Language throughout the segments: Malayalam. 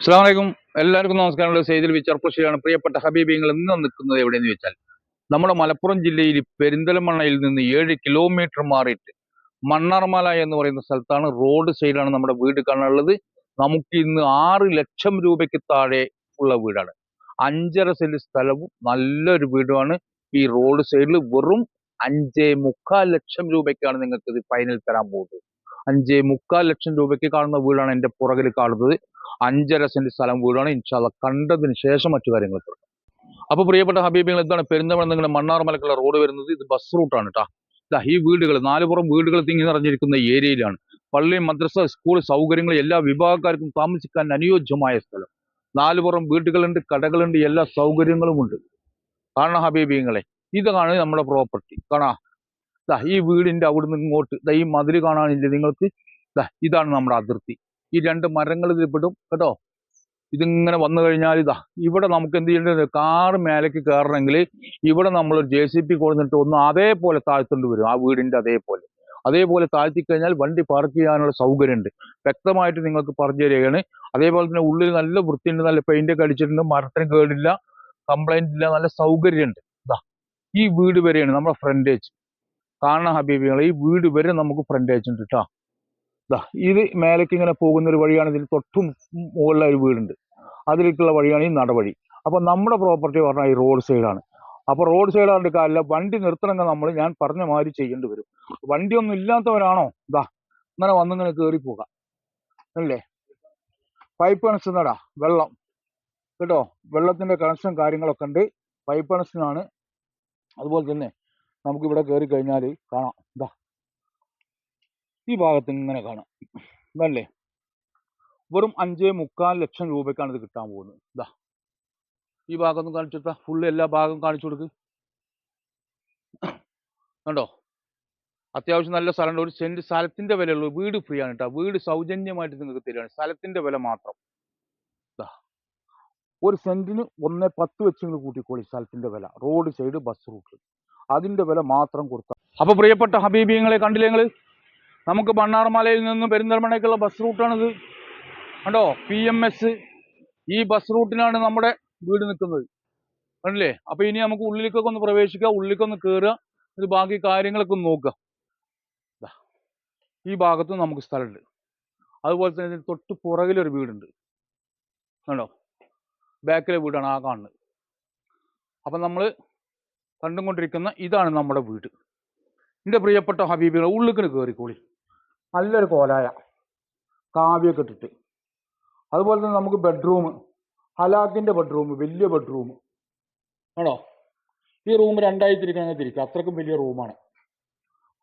അസ്സാം വലൈക്കും എല്ലാവർക്കും നമസ്കാരമുള്ള സെയ്തിൽ വിച്ചർപ്പുശിയാണ് പ്രിയപ്പെട്ട ഹബീബിങ്ങൾ ഇന്ന് നിൽക്കുന്നത് എവിടെയെന്ന് വെച്ചാൽ നമ്മുടെ മലപ്പുറം ജില്ലയിൽ പെരിന്തൽമണ്ണയിൽ നിന്ന് ഏഴ് കിലോമീറ്റർ മാറിയിട്ട് മണ്ണാർമല എന്ന് പറയുന്ന സ്ഥലത്താണ് റോഡ് സൈഡാണ് നമ്മുടെ വീട് കാണാനുള്ളത്. നമുക്ക് ഇന്ന് ആറ് ലക്ഷം രൂപയ്ക്ക് താഴെ ഉള്ള വീടാണ്. അഞ്ചര സെന്റ് സ്ഥലവും നല്ലൊരു വീടുമാണ്. ഈ റോഡ് സൈഡിൽ വെറും അഞ്ചേ മുക്കാൽ ലക്ഷം രൂപയ്ക്കാണ് നിങ്ങൾക്ക് ഇത് ഫൈനൽ തരാൻ പോകുന്നത്. അഞ്ചേ മുക്കാൽ ലക്ഷം രൂപയ്ക്ക് കാണുന്ന വീടാണ് എന്റെ പുറകിൽ കാണുന്നത്. അഞ്ചര സെന്റ് സ്ഥലം വീടാണ്. ഇൻഷാല്ല കണ്ടതിന് ശേഷം മറ്റു കാര്യങ്ങൾ അപ്പൊ പ്രിയപ്പെട്ട ഹബീബികൾ എന്താണ് പെരുന്തമണ നിങ്ങളുടെ മണ്ണാർമലക്കുള്ള റോഡ് വരുന്നത്? ഇത് ബസ് റൂട്ടാണ് കേട്ടോ ഈ വീടുകൾ നാലുപുറം വീടുകൾ തിങ്ങി നിറഞ്ഞിരിക്കുന്ന ഏരിയയിലാണ് പള്ളി മദ്രസ സ്കൂൾ സൗകര്യങ്ങൾ എല്ലാ വിഭാഗക്കാർക്കും താമസിക്കാൻ അനുയോജ്യമായ സ്ഥലം. നാലുപുറം വീടുകളുണ്ട് കടകളുണ്ട് എല്ലാ സൗകര്യങ്ങളും ഉണ്ട്. കാണാം ഹബീബിങ്ങളെ. ഇതാണ് നമ്മുടെ പ്രോപ്പർട്ടി കാണാ. ഈ വീടിന്റെ അവിടുന്ന് ഇങ്ങോട്ട് ദാ ഈ മതിൽ കാണാനില്ല നിങ്ങൾക്ക്? ദാ ഇതാണ് നമ്മുടെ അതിർത്തി. ഈ രണ്ട് മരങ്ങൾ ഇതിൽ പെടും കേട്ടോ? ഇതിങ്ങനെ വന്നു കഴിഞ്ഞാൽ ഇതാ ഇവിടെ നമുക്ക് എന്ത് ചെയ്യേണ്ടത് കാറ് മേലേക്ക് കയറണമെങ്കിൽ ഇവിടെ നമ്മൾ ജെ സി പി കൊടുത്തിട്ട് ഒന്ന് അതേപോലെ താഴ്ത്തേണ്ടി വരും ആ വീടിന്റെ അതേപോലെ. അതേപോലെ താഴ്ത്തി കഴിഞ്ഞാൽ വണ്ടി പാർക്ക് ചെയ്യാനുള്ള സൗകര്യമുണ്ട്. വ്യക്തമായിട്ട് നിങ്ങൾക്ക് പറഞ്ഞു തരികയാണ്. അതേപോലെ തന്നെ ഉള്ളിൽ നല്ല വൃത്തിയുണ്ട് നല്ല പെയിന്റ് ഒക്കെ അടിച്ചിട്ടുണ്ട് മരത്തിന് കേടില്ല കംപ്ലൈന്റ് ഇല്ല നല്ല സൗകര്യമുണ്ട്. ഇതാ ഈ വീട് വരെയാണ് നമ്മുടെ ഫ്രണ്ടേജ് കാണണം ഹബീബികളെ ഈ വീട് വരെ നമുക്ക് ഫ്രണ്ടേജ് ഉണ്ട് കേട്ടോ ദാ ഇത് മേലേക്ക് ഇങ്ങനെ പോകുന്ന ഒരു വഴിയാണ്. ഇതിൽ തൊട്ടും മുകളിലെ ഒരു വീടുണ്ട്. അതിലേക്കുള്ള വഴിയാണ് ഈ നടവഴി. അപ്പൊ നമ്മുടെ പ്രോപ്പർട്ടി പറഞ്ഞാൽ ഈ റോഡ് സൈഡാണ് അപ്പോൾ റോഡ് സൈഡ് ആയിട്ട് കാര്യമില്ല. വണ്ടി നിർത്തണമെങ്കിൽ നമ്മൾ ഞാൻ പറഞ്ഞ മാതിരി ചെയ്യേണ്ടി വരും. വണ്ടിയൊന്നും ഇല്ലാത്തവരാണോ? ഇതാ ഇങ്ങനെ വന്നിങ്ങനെ കയറി പോകാം. അല്ലേ? പൈപ്പ് കണക്ഷനടാ വെള്ളം. കേട്ടോ? വെള്ളത്തിന്റെ കണക്ഷൻ കാര്യങ്ങളൊക്കെ ഉണ്ട്. പൈപ്പ് കണക്ഷനാണ് അതുപോലെ തന്നെ നമുക്ക് ഇവിടെ കയറി കഴിഞ്ഞാൽ കാണാം. ഇതാ ഈ ഭാഗത്ത് ഇങ്ങനെ കാണാം. ഇതല്ലേ? വെറും അഞ്ചേ മുക്കാൽ ലക്ഷം രൂപയ്ക്കാണ് ഇത് കിട്ടാൻ പോകുന്നത്. ഇതാ ഈ ഭാഗം കാണിച്ചെടുത്താ ഫുള്ള് എല്ലാ ഭാഗം കാണിച്ചു കൊടുക്ക്. കണ്ടോ? അത്യാവശ്യം നല്ല സ്ഥലമുണ്ട്. ഒരു സെന്റ് സ്ഥലത്തിന്റെ വിലയുള്ളൂ. വീട് ഫ്രീ ആണ് കേട്ടോ. വീട് സൗജന്യമായിട്ട് നിങ്ങൾക്ക് തരികയാണ് സ്ഥലത്തിന്റെ വില മാത്രം. ഒരു സെന്റിന് ഒന്നേ പത്ത് വെച്ച് നിങ്ങൾ കൂട്ടിക്കോളി സ്ഥലത്തിന്റെ വില. റോഡ് സൈഡ് ബസ് റൂട്ട് അതിന്റെ വില മാത്രം കൊടുത്ത അപ്പോൾ പ്രിയപ്പെട്ട ഹബീബിയങ്ങളെ കണ്ടില്ലേ നിങ്ങൾ? നമുക്ക് മണ്ണാർമലയിൽ നിന്ന് പെരിന്തൽമണ്ണയ്ക്കുള്ള ബസ് റൂട്ടാണിത് കണ്ടോ? പി എം എസ് ഈ ബസ് റൂട്ടിനാണ് നമ്മുടെ വീട് നിൽക്കുന്നത്. കണ്ടില്ലേ? അപ്പോൾ ഇനി നമുക്ക് ഉള്ളിലേക്കൊക്കെ ഒന്ന് പ്രവേശിക്കുക ഉള്ളിലേക്കൊന്ന് കയറുക ഇത് ബാക്കി കാര്യങ്ങളൊക്കെ ഒന്ന് നോക്കുക. ഈ ഭാഗത്തും നമുക്ക് സ്ഥലമുണ്ട്. അതുപോലെ തന്നെ ഇതിന് തൊട്ട് പുറകിലൊരു വീടുണ്ട്. കണ്ടോ? ബാക്കിലെ വീടാണ് ആ കാണുന്നത്. അപ്പൊ നമ്മൾ കണ്ടുകൊണ്ടിരിക്കുന്ന ഇതാണ് നമ്മുടെ വീട്. എന്റെ പ്രിയപ്പെട്ട ഹബീബികൾ ഉള്ളിക്കിന് കയറിക്കോളി നല്ലൊരു കോലായ. കാവ്യൊക്കെ ഇട്ടിട്ട്. അതുപോലെ തന്നെ നമുക്ക് ബെഡ്റൂം ഹലാഖിന്റെ ബെഡ്റൂം വലിയ ബെഡ്റൂം ആണോ? ഈ റൂം രണ്ടായി തിരിക്കണമെങ്കിൽ തിരിക്കുക അത്രക്കും വലിയ റൂമാണ്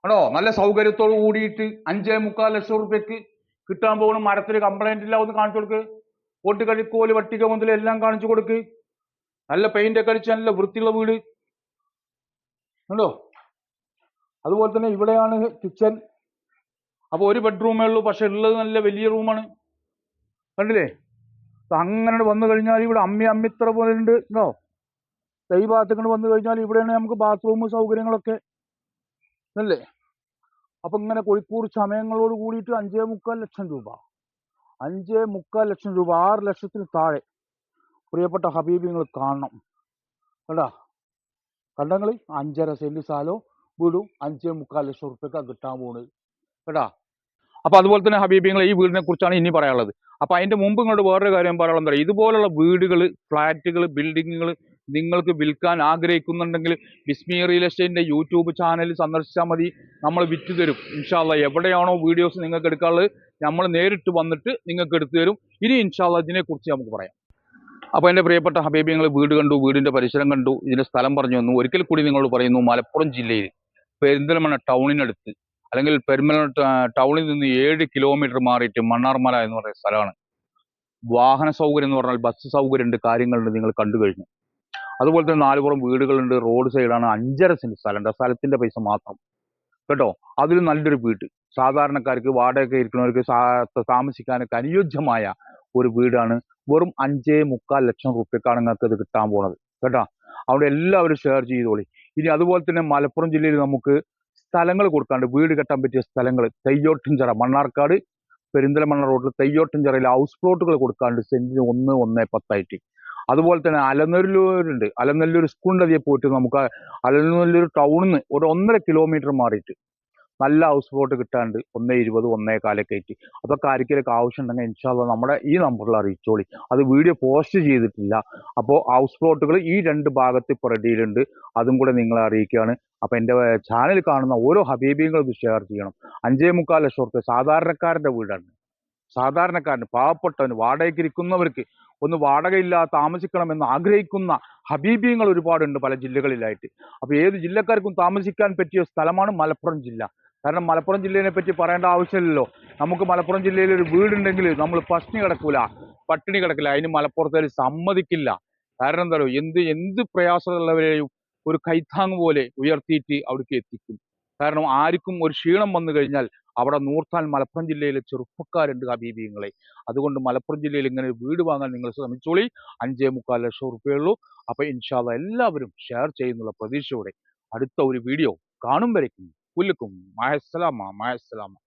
ആണോ. നല്ല സൗകര്യത്തോട് കൂടിയിട്ട് അഞ്ചേ മുക്കാൽ ലക്ഷം റുപ്യക്ക് കിട്ടാൻ പോകുന്ന മരത്തിന് കംപ്ലൈന്റ് ഇല്ല ഒന്ന് കാണിച്ചു കൊടുക്ക്. ഓട്ടുകഴിക്കോൽ വട്ടിക മുതൽ എല്ലാം കാണിച്ചു കൊടുക്ക്. നല്ല പെയിന്റ് ഒക്കെ അടിച്ച് നല്ല വൃത്തിയുള്ള വീട്. ഉണ്ടോ അതുപോലെ തന്നെ ഇവിടെയാണ് കിച്ചൺ അപ്പൊ ഒരു ബെഡ്റൂമേ ഉള്ളൂ പക്ഷെ ഉള്ളത് നല്ല വലിയ റൂമാണ് കണ്ടില്ലേ? അങ്ങനെ വന്നു കഴിഞ്ഞാൽ ഇവിടെ അമ്മി അമ്മിത്ര പോലെ ഉണ്ട്. കണ്ടോ? ഈ ഭാഗത്തേക്ക് വന്നു കഴിഞ്ഞാൽ ഇവിടെയാണ് നമുക്ക് ബാത്റൂം സൗകര്യങ്ങളൊക്കെ. അല്ലേ? അപ്പൊ ഇങ്ങനെ കോഴിക്കൂർ സമയങ്ങളോട് കൂടിയിട്ട് അഞ്ചേ മുക്കാൽ ലക്ഷം രൂപ. അഞ്ചേ മുക്കാൽ ലക്ഷം രൂപ ആറ് ലക്ഷത്തിന് താഴെ. പ്രിയപ്പെട്ട ഹബീബി നിങ്ങൾ കാണണം. കേട്ടാ കണ്ടങ്ങൾ അഞ്ചര സെന്റ് സ്ഥലവും വീടും അഞ്ചേ മുക്കാൽ ലക്ഷം റുപ്യക്കാണ് കിട്ടാൻ പോകുന്നത് കേട്ടാ? അപ്പൊ അതുപോലെ തന്നെ ഹബീബിങ്ങൾ ഈ വീടിനെ കുറിച്ചാണ് ഇനി പറയാനുള്ളത്. അപ്പൊ അതിന്റെ മുമ്പ് ഇങ്ങോട്ട് വേറൊരു കാര്യം പറയാനുള്ള എന്താ ഇതുപോലുള്ള വീടുകൾ ഫ്ലാറ്റുകൾ ബിൽഡിങ്ങുകൾ നിങ്ങൾക്ക് വിൽക്കാൻ ആഗ്രഹിക്കുന്നുണ്ടെങ്കിൽ ബിസ്മി റിയൽ എസ്റ്റേറ്റിന്റെ യൂട്യൂബ് ചാനൽ സന്ദർശിച്ചാൽ മതി. നമ്മൾ വിറ്റ് തരും. ഇൻഷാല്ല എവിടെയാണോ വീഡിയോസ് നിങ്ങൾക്ക് എടുക്കാനുള്ളത് നമ്മൾ നേരിട്ട് വന്നിട്ട് നിങ്ങൾക്ക് എടുത്തു തരും. ഇനി ഇൻഷാല്ല ഇതിനെക്കുറിച്ച് നമുക്ക് പറയാം. അപ്പോൾ എന്റെ പ്രിയപ്പെട്ട ഹബീബി നിങ്ങൾ വീട് കണ്ടു വീടിന്റെ പരിസരം കണ്ടു ഇതിന്റെ സ്ഥലം പറഞ്ഞു തന്നു. ഒരിക്കൽ കൂടി നിങ്ങളോട് പറയുന്നു മലപ്പുറം ജില്ലയിൽ പെരിന്തൽമണ്ണ ടൗണിനടുത്ത് അല്ലെങ്കിൽ പെരുമല ടൗണിൽ നിന്ന് ഏഴ് കിലോമീറ്റർ മാറിയിട്ട് മണ്ണാർമല എന്ന് പറയുന്ന സ്ഥലമാണ്. വാഹന സൗകര്യം എന്ന് പറഞ്ഞാൽ ബസ് സൗകര്യമുണ്ട് കാര്യങ്ങളുണ്ട് നിങ്ങൾ കണ്ടു കഴിഞ്ഞു. അതുപോലെ തന്നെ നാലുപുറം വീടുകളുണ്ട് റോഡ് സൈഡാണ് അഞ്ചര സെന്റ് സ്ഥലമുണ്ട് ആ സ്ഥലത്തിന്റെ പൈസ മാത്രം. കേട്ടോ? അതിൽ നല്ലൊരു വീട്. സാധാരണക്കാർക്ക് വാടകയൊക്കെ ഇരിക്കുന്നവർക്ക് താമസിക്കാനൊക്കെ അനുയോജ്യമായ ഒരു വീടാണ് വെറും അഞ്ചേ മുക്കാൽ ലക്ഷം റുപ്യക്കാണ് നിങ്ങൾക്ക് ഇത് കിട്ടാൻ പോണത്. കേട്ടോ? അവിടെ എല്ലാവരും ഷെയർ ചെയ്തോളി. ഇനി അതുപോലെ തന്നെ മലപ്പുറം ജില്ലയിൽ നമുക്ക് സ്ഥലങ്ങൾ കൊടുക്കാണ്ട് വീട് കെട്ടാൻ പറ്റിയ സ്ഥലങ്ങൾ തെയ്യോട്ടിഞ്ചിറ മണ്ണാർക്കാട് പെരിന്തലമണ്ണ റോഡിൽ തെയ്യോട്ടുംചിറയിൽ ഹൗസ് പ്ലോട്ടുകൾ കൊടുക്കാണ്ട് സെന്റിന് ഒന്ന് ഒന്ന് പത്തായിട്ട്. അതുപോലെ തന്നെ അലനല്ലൂരുണ്ട്. അലനല്ലൂർ സ്കൂളിന്റെ അതിയെ പോയിട്ട് നമുക്ക് അലനല്ലൂർ ടൗണിൽ നിന്ന് ഒരു ഒന്നര കിലോമീറ്റർ മാറിയിട്ട് നല്ല ഹൗസ് ബോട്ട് കിട്ടാണ്ട് ഒന്നേ ഇരുപത് ഒന്നേ കാലൊക്കെ ആയിട്ട്. അതൊക്കെ ആർക്കെങ്കിലും ആവശ്യമുണ്ടെങ്കിൽ ഇൻഷാല്ല നമ്മുടെ ഈ നമ്പറിൽ അറിയിച്ചോളി. അത് വീഡിയോ പോസ്റ്റ് ചെയ്തിട്ടില്ല. അപ്പോൾ ഹൗസ് പ്ലോട്ടുകൾ ഈ രണ്ട് ഭാഗത്ത് ഇപ്പോൾ റെഡിയിലുണ്ട് അതും കൂടെ നിങ്ങളെ അറിയിക്കുകയാണ്. അപ്പോൾ എന്റെ ചാനൽ കാണുന്ന ഓരോ ഹബീബിയങ്ങളും ഷെയർ ചെയ്യണം. അഞ്ചേ മുക്കാൽ ലക്ഷം റുപ്യ സാധാരണക്കാരന്റെ വീടാണ്. സാധാരണക്കാരന് പാവപ്പെട്ടവന് വാടകയ്ക്ക് ഇരിക്കുന്നവർക്ക് ഒന്ന് വാടകയില്ലാതെ താമസിക്കണമെന്ന് ആഗ്രഹിക്കുന്ന ഹബീബിയങ്ങൾ ഒരുപാടുണ്ട് പല ജില്ലകളിലായിട്ട്. അപ്പോൾ ഏത് ജില്ലക്കാർക്കും താമസിക്കാൻ പറ്റിയ സ്ഥലമാണ് മലപ്പുറം ജില്ല. കാരണം മലപ്പുറം ജില്ലയെ പറ്റി പറയേണ്ട ആവശ്യമില്ലല്ലോ. നമുക്ക് മലപ്പുറം ജില്ലയിൽ ഒരു വീടുണ്ടെങ്കിൽ നമ്മൾ പട്ടിണി കിടക്കൂല. പട്ടിണി കിടക്കില്ല. അതിന് മലപ്പുറത്തേൽ സമ്മതിക്കില്ല. കാരണം എന്താ പറയുക എന്ത് എന്ത് പ്രയാസമുള്ളവരെയും ഒരു കൈത്താങ് പോലെ ഉയർത്തിയിട്ട് അവിടേക്ക് എത്തിക്കും. കാരണം ആർക്കും ഒരു ക്ഷീണം വന്നു കഴിഞ്ഞാൽ അവിടെ നൂർത്താൻ മലപ്പുറം ജില്ലയിലെ ചെറുപ്പക്കാരുണ്ട് ഹബീബിങ്ങളെ അതുകൊണ്ട് മലപ്പുറം ജില്ലയിൽ ഇങ്ങനെ വീട് വാങ്ങാൻ നിങ്ങൾ ശ്രമിച്ചോളി. അഞ്ചേ മുക്കാൽ ലക്ഷം റുപ്യയുള്ളൂ അപ്പൊ ഇൻഷാല്ല എല്ലാവരും ഷെയർ ചെയ്യുന്നുള്ള പ്രതീക്ഷയോടെ അടുത്ത ഒരു വീഡിയോ കാണും വരയ്ക്കും. كلكم مع السلامة مع السلامة.